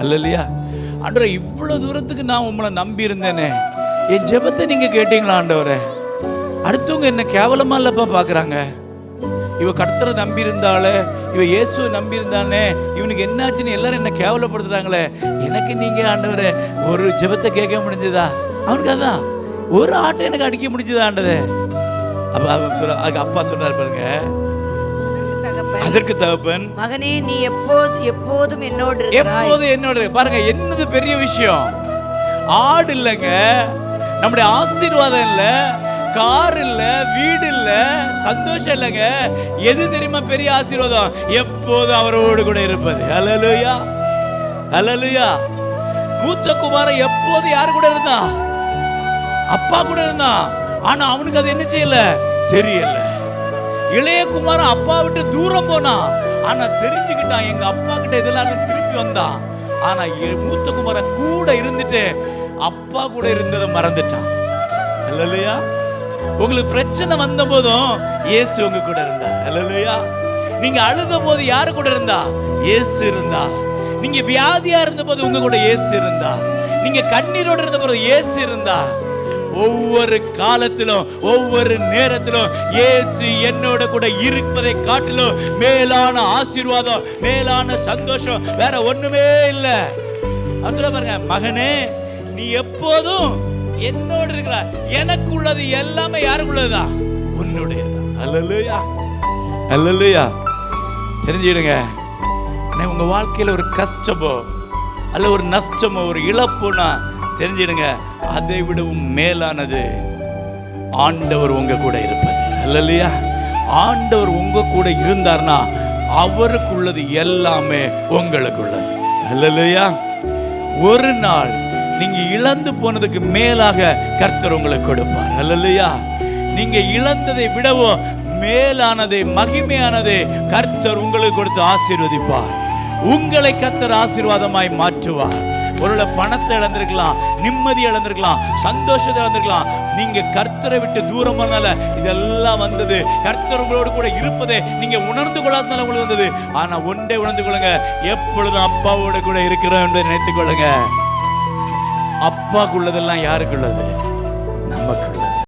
அல்ல இல்லையா ஆண்டவரே இவ்வளோ தூரத்துக்கு நான் உங்களை நம்பி இருந்தேனே என் ஜெபத்தை நீங்கள் கேட்டீங்களா ஆண்டவரே? அடுத்தவங்க என்ன கேவலமாக இல்லைப்பா பார்க்குறாங்க இவ கர்த்தரை நம்பி இருந்தாளே இவ இயேசுவை நம்பியிருந்தானே இவனுக்கு என்னாச்சுன்னு எல்லாரும் என்ன கேவலப்படுத்துகிறாங்களே எனக்கு நீங்கள் ஆண்டவரே ஒரு ஜெபத்தை கேட்க முடிஞ்சதா? அவனுக்கு அதான். ஒரு ஆட்டை எனக்கு அடிக்க முடிஞ்சதா ஆண்டதே அப்போ அவன் சொல்ல அதுக்கு அப்பா சொன்னார் பாருங்க. தகப்பன். அதற்கு தகப்பன் மகனே நீ எப்போது எப்போதும் என்னோடு எப்போது என்னோட பாருங்க என்னது பெரிய விஷயம். ஆடு இல்லைங்க நம்முடைய ஆசீர்வாதம் இல்ல கார் இல்ல வீடு இல்ல சந்தோஷம் இல்லைங்க. எது தெரியுமா பெரிய ஆசீர்வாதம்? எப்போது அவரோடு கூட இருப்பது. அல்லலுயா அல்லலுயா மூத்த குமாரன் எப்போது யாரு கூட இருந்தா? அப்பா கூட இருந்தான் ஆனா அவனுக்கு அது என்ன செய்யல? தெரியல. இளையகுமாரன் அப்பா விட்டு தூரம் போனான் ஆனா தெரிஞ்சுக்கிட்டான் எங்க அப்பா கிட்ட இதெல்லாம் திருப்பி வந்தான். ஆனா எ- மூத்த குமாரன் கூட இருந்துட்டு அப்பா கூட இருந்ததை மறந்துட்டான். இல்லையா உங்களுக்கு பிரச்சனை வந்த போதும் இயேசு உங்க கூட இருந்தா இல்லையா நீங்க அழுத போது யாரு கூட இருந்தா? இயேசு இருந்தா. நீங்க வியாதியா இருந்த போது உங்க கூட இயேசு இருந்தா. நீங்க கண்ணீரோட இருந்த போது இயேசு இருந்தா. ஒவ்வொரு காலத்திலும் ஒவ்வொரு நேரத்திலும் ஏசு என்னோட கூட இருப்பதை காட்டிலும் மேலான ஆசீர்வாதம் மேலான சந்தோஷம் வேற ஒண்ணுமே இல்லை. சொல்ல பாருங்க மகனே நீ எப்போதும் என்னோடு இருக்கிறார் எனக்கு உள்ளது எல்லாமே யாருக்குள்ளதா உன்னுடையதான் அல்லலுயா. அல்லலுயா. தெரிஞ்சுக்கிடுங்க. உங்க வாழ்க்கையில ஒரு கஷ்டமோ அல்ல ஒரு நஷ்டமோ ஒரு இழப்புனா தெரிஞ்சிடுங்க அதை விடவும் மேலானது ஆண்டவர் உங்க கூட இருப்பது. இல்லையா ஆண்டவர் உங்க கூட இருந்தார்னா அவருக்குள்ளது எல்லாமே உங்களுக்குள்ளது. இல்லையா ஒரு நாள் நீங்க இழந்து போனதுக்கு மேலாக கர்த்தர் உங்களுக்கு கொடுப்பார். அல்லையா நீங்க இழந்ததை விடவோ மேலானதை மகிமையானதை கர்த்தர் உங்களுக்கு கொடுத்து ஆசீர்வதிப்பார். உங்களை கர்த்தர் ஆசீர்வாதமாய் மாற்றுவார். ஒருவேளை பணத்தை இழந்திருக்கலாம் நிம்மதி இழந்திருக்கலாம் சந்தோஷத்தை இழந்திருக்கலாம். நீங்க கர்த்தரை விட்டு தூரம் பண்ணல இதெல்லாம் வந்தது. கர்த்தர் உங்களோடு கூட இருப்பதை நீங்க உணர்ந்து கொள்ளாதனால உங்களுக்கு வந்தது. ஆனா ஒன்றே உணர்ந்து கொள்ளுங்க. எப்பொழுதும் அப்பாவோட கூட இருக்கிறோம் என்று நினைத்துக் கொள்ளுங்க. அப்பாக்குள்ளதெல்லாம் யாருக்குள்ளது நமக்குள்ள